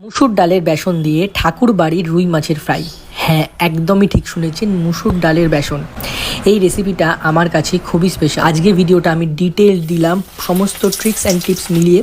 মুসুর ডালের বেসন দিয়ে ঠাকুর বাড়ির রুই মাছের ফ্রাই। হ্যাঁ একদমই ঠিক শুনেছেন মুসুর ডালের বেসন। এই রেসিপিটা আমার কাছে খুবই স্পেশাল আজকে ভিডিওটা আমি ডিটেল দিলাম, সমস্ত ট্রিক্স অ্যান্ড টিপস মিলিয়ে।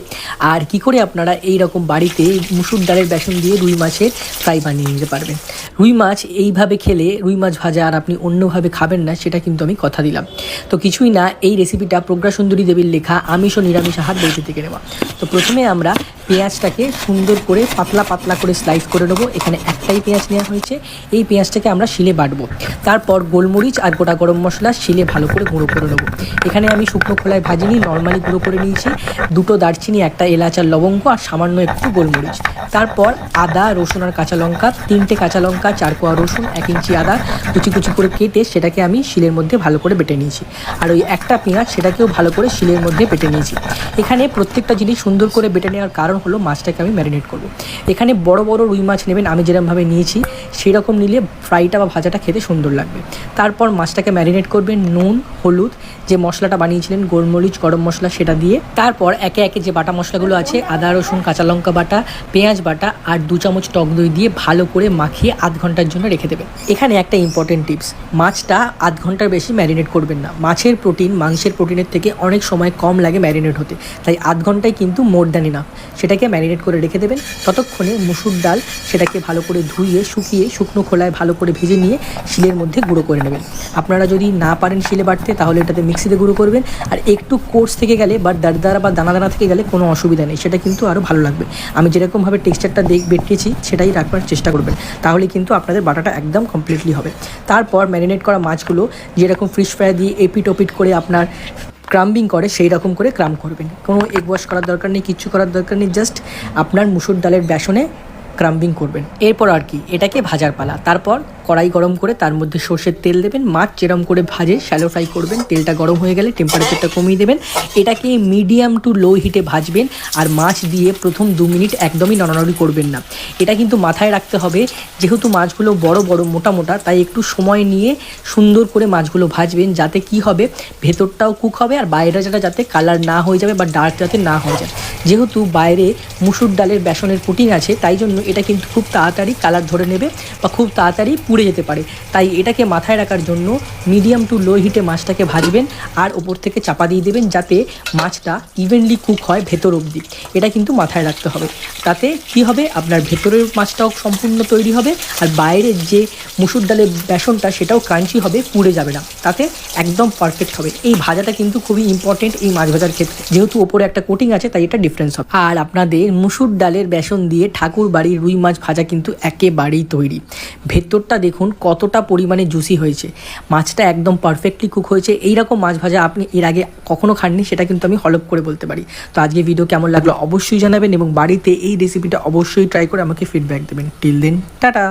আর কি করে আপনারা এই রকম বাড়িতে মুসুর ডালের বেসন দিয়ে রুই মাছের ফ্রাই বানিয়ে নিতে পারবেন। রুই মাছ এইভাবে খেলে রুই মাছ ভাজা আর আপনি অন্যভাবে খাবেন না, সেটা কিন্তু আমি কথা দিলাম। তো কিছুই না, এই রেসিপিটা প্রজ্ঞা সুন্দরী দেবীর লেখা আমিষ ও নিরামিষ আহার বইতে থেকে নেওয়া। তো প্রথমে আমরা পেঁয়াজটাকে সুন্দর করে পাতলা পাতলা করে স্লাইস করে নেব। এখানে একটাই পেঁয়াজ নেওয়া হয়েছে। এই পেঁয়াজটাকে আমরা শিলে বাটবো। তারপর গোলমরিচ আর গোটা গরম মশলা শিলে ভালো করে গুঁড়ো করে নেব। এখানে আমি শুকনো খোলায় ভাজিনি নর্মালি গুঁড়ো করে নিয়েছি। দুটো দারচিনি, একটা এলাচ আর লবঙ্গ আর সামান্য একটু গোলমরিচ। তারপর আদা, রসুন আর কাঁচা লঙ্কা, তিনটে কাঁচা লঙ্কা, চার কোয়া রসুন, এক ইঞ্চি আদা, কুচি কুচি করে কেটে সেটাকে আমি শিলের মধ্যে ভালো করে বেটে নিয়েছি। আর ওই একটা পেঁয়াজ সেটাকেও ভালো করে শিলের মধ্যে বেটে নিয়েছি। এখানে প্রত্যেকটা জিনিস সুন্দর করে বেটে নেওয়ার কারণ হলো মাছটাকে আমি ম্যারিনেট করব। এখানে বড় বড় রুই মাছ নেবেন, আমি যেরকমভাবে নিয়েছি সেই রকম নিলে ফ্রাইটা বা ভাজাটা খেতে সুন্দর লাগবে। তারপর মাছটাকে ম্যারিনেট করবেন, নুন, হলুদ, যে মশলাটা বানিয়েছিলেন, গোলমরিচ, গরম মশলা সেটা দিয়ে। তারপর একে একে যে বাটা মশলাগুলো আছে, আদা, রসুন, কাঁচা লঙ্কা বাটা, পেঁয়াজ বাটা আর দু চামচ টক দই দিয়ে ভালো করে মাখিয়ে আধ ঘণ্টার জন্য রেখে দেবেন। এখানে একটা ইম্পর্টেন্ট টিপস মাছটা আধ ঘণ্টার বেশি ম্যারিনেট করবেন না। মাছের প্রোটিন মাংসের প্রোটিনের থেকে অনেক সময় কম লাগে ম্যারিনেট হতে। তাই আধ ঘন্টায় কিন্তু মোর দেন না সেটাকে ম্যারিনেট করে রেখে দেবেন। ততক্ষণে মুসুর ডাল সেটাকে ভালো করে ধুইয়ে শুকিয়ে, শুকনো খোলায় ভালো করে ভেজে নিয়ে শিলের মধ্যে গুঁড়ো করে নেবেন। আপনারা যদি না পারেন শিলে বাটতে, তাহলে এটাতে মিক্সিতে গুঁড়ো করবেন। আর একটু কোর্স থেকে গেলে বা দারদারা বা দানা দানা থেকে গেলে কোনো অসুবিধা নেই, সেটা কিন্তু আরও ভালো লাগবে। আমি যেরকমভাবে টেক্সচারটা দেখ বেটিয়েছি সেটাই রাখবার চেষ্টা করবেন। তাহলে কিন্তু আপনাদের বাটাটা একদম কমপ্লিটলি হবে। তারপর ম্যারিনেট করা মাছগুলো, যেরকম ফিশ ফ্রাই দিয়ে এপিট ওপিট করে আপনার ক্রাম্বিং করে, সেই রকম করে ক্রাম করবেন। কোনো এগ ওয়াশ করার দরকার নেই, কিচ্ছু করার দরকার নেই জাস্ট আপনার মুসুর ডালের বেসনে ক্রাম্বিং করবেন। এরপর আর কি, এটাকে ভাজার পালা। তারপর কড়াই গরম করে তার মধ্যে সর্ষের তেল দেবেন। মাছ যেরম করে ভাজে শ্যালো ফ্রাই করবেন। তেলটা গরম হয়ে গেলে টেম্পারেচারটা কমিয়ে দেবেন। এটাকে মিডিয়াম টু লো হিটে ভাজবেন আর মাছ দিয়ে প্রথম দু মিনিট একদমই নড়ানড়ি করবেন না। এটা কিন্তু মাথায় রাখতে হবে, যেহেতু মাছগুলো বড় বড়, মোটা মোটা, তাই একটু সময় নিয়ে সুন্দর করে মাছগুলো ভাজবেন যাতে কি হবে, ভেতরটাও কুক হবে আর বাইরে যেটা যাতে কালার না হয়ে যাবে বা ডার্ক যাতে না হয়ে যায়। যেহেতু বাইরে মুসুর ডালের বেসনের পুটিং আছে, তাই জন্য এটা কিন্তু খুব তাড়াতাড়ি কালার ধরে নেবে বা খুব তাড়াতাড়ি পুড়ে যেতে পারে। তাই এটাকে মাথায় রাখার জন্য মিডিয়াম টু লো হিটে মাছটাকে ভাজবেন আর ওপর থেকে চাপা দিয়ে দেবেন যাতে মাছটা ইভেনলি কুক হয় ভেতর অবধি। এটা কিন্তু মাথায় রাখতে হবে। তাতে কি হবে? আপনার ভেতরের মাছটাও সম্পূর্ণ তৈরি হবে আর বাইরের যে মুসুর ডালের বেসনটা সেটাও ক্রাঞ্চি হবে, পুড়ে যাবে না। তাতে একদম পারফেক্ট হবে। এই ভাজাটা কিন্তু খুবই ইম্পর্টেন্ট এই মাছ ভাজার ক্ষেত্রে। যেহেতু ওপরে একটা কোটিং আছে, তাই এটা ডিফারেন্স হবে। আর আপনাদের মুসুর ডালের বেসন দিয়ে ঠাকুর বাড়ির রুই মাছ ভাজা কিন্তু একেবারেই তৈরি। ভেতরটা দেখুন কতটা পরিমাণে জুসি হয়েছে। মাছটা একদম পারফেক্টলি কুক হয়েছে। এইরকম মাছ ভাজা আপনি এর আগে কখনও খাননি, সেটা কিন্তু আমি হলপ করে বলতে পারি। তো আজকে ভিডিও কেমন লাগল অবশ্যই জানাবেন এবং বাড়িতে এই রেসিপিটা অবশ্যই ট্রাই করে আমাকে ফিডব্যাক দেবেন। Till then tata